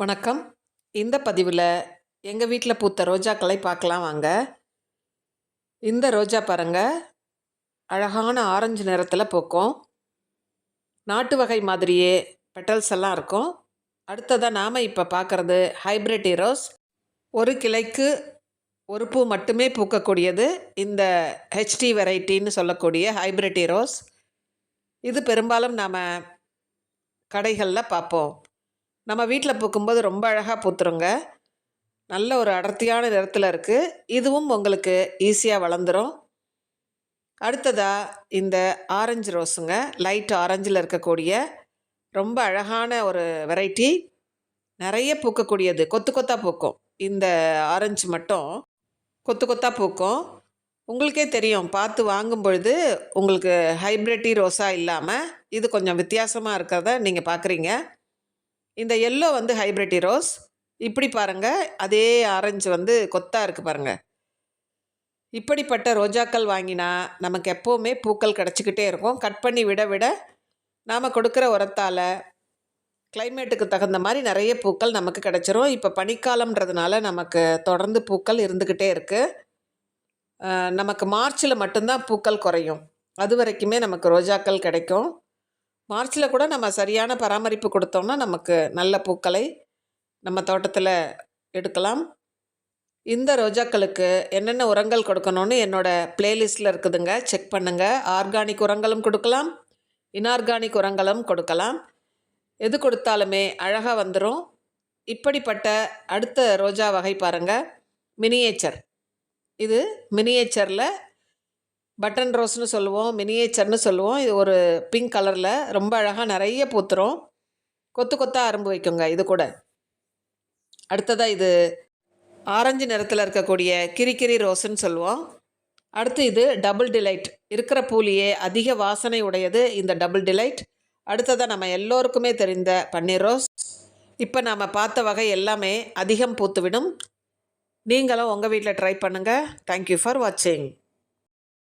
வணக்கம். இந்த பதிவில் எங்கள் வீட்டில் பூத்த ரோஜாக்களை பார்க்கலாம் வாங்க. இந்த ரோஜா பாருங்கள் அழகான ஆரஞ்சு நிறத்தில் பூக்கும். நாட்டு வகை மாதிரியே பெட்டல்ஸ் எல்லாம் இருக்கும். அடுத்ததாக நாம் இப்போ பார்க்குறது ஹைப்ரிட் ரோஸ் ஒரு கிளைக்கு ஒரு பூ மட்டுமே பூக்கக்கூடியது. இந்த ஹெச்டி வெரைட்டின்னு சொல்லக்கூடிய ஹைப்ரிட் ரோஸ் இது பெரும்பாலும் நாம் கடைகளில் பார்ப்போம். நம்ம வீட்டில் பூக்கும்போது ரொம்ப அழகாக பூத்துருங்க. நல்ல ஒரு அடர்த்தியான நிறத்தில் இருக்குது இதுவும் உங்களுக்கு ஈஸியாக வளர்ந்துடும் அடுத்ததாக இந்த ஆரஞ்சு ரோஸுங்க. லைட் ஆரஞ்சில் இருக்கக்கூடிய ரொம்ப அழகான ஒரு வெரைட்டி. நிறைய பூக்கக்கூடியது. கொத்து கொத்தாக பூக்கும். இந்த ஆரஞ்சு மட்டும் கொத்து கொத்தாக பூக்கும். உங்களுக்கே தெரியும். பார்த்து வாங்கும் பொழுது உங்களுக்கு ஹைப்ரிட்டி ரோஸாக இல்லாமல் இது கொஞ்சம் வித்தியாசமாக இருக்கிறத நீங்கள் பார்க்குறீங்க இந்த எல்லோ வந்து ஹைப்ரிட்டி ரோஸ் இப்படி பாருங்கள் அதே ஆரஞ்சு வந்து கொத்தாக இருக்குது பாருங்கள் இப்படிப்பட்ட ரோஜாக்கள் வாங்கினா நமக்கு எப்போவுமே பூக்கள் கிடச்சிக்கிட்டே இருக்கும். கட் பண்ணி விட விட நாம் கொடுக்குற உரத்தால் கிளைமேட்டுக்கு தகுந்த மாதிரி நிறைய பூக்கள் நமக்கு கிடச்சிரும். இப்போ பனிக்காலம்ன்றதுனால நமக்கு தொடர்ந்து பூக்கள் இருந்துக்கிட்டே இருக்குது நமக்கு மார்ச்சில் மட்டும்தான் பூக்கள் குறையும். அது வரைக்குமே நமக்கு ரோஜாக்கள் கிடைக்கும். மார்ச்சில் கூட நம்ம சரியான பராமரிப்பு கொடுத்தோம்னா நமக்கு நல்ல பூக்களை நம்ம தோட்டத்தில் எடுக்கலாம். இந்த ரோஜாக்களுக்கு என்னென்ன உரங்கள் கொடுக்கணும்னு என்னோடய ப்ளேலிஸ்ட்டில் இருக்குதுங்க. செக் பண்ணுங்கள் ஆர்கானிக் உரங்களும் கொடுக்கலாம். இன்ஆர்கானிக் உரங்களும் கொடுக்கலாம். எது கொடுத்தாலுமே அழகாக வந்துடும் இப்படிப்பட்ட அடுத்த ரோஜா வகை பாருங்கள் மினியேச்சர் இது மினியேச்சரில் பட்டன் ரோஸ்னு சொல்லுவோம் மினியேச்சர்னு சொல்லுவோம். இது ஒரு பிங்க் கலரில் ரொம்ப அழகாக நிறைய பூத்துரும். கொத்து கொத்தாக அரும்பு வைக்குங்க இது கூட. அடுத்ததாக இது ஆரஞ்சு நிறத்தில் இருக்கக்கூடிய கிரிக்கிரி ரோஸ்ன்னு சொல்லுவோம். அடுத்து இது டபுள் டிலைட் இருக்கிற பூலியே அதிக வாசனை உடையது இந்த டபுள் டிலைட் அடுத்ததாக நம்ம எல்லோருக்குமே தெரிந்த பன்னீர் ரோஸ். இப்போ நாம் பார்த்த வகை எல்லாமே அதிகம் பூத்துவிடும். நீங்களும் உங்கள் வீட்டில் ட்ரை பண்ணுங்கள் தேங்க்யூ ஃபார் வாட்சிங்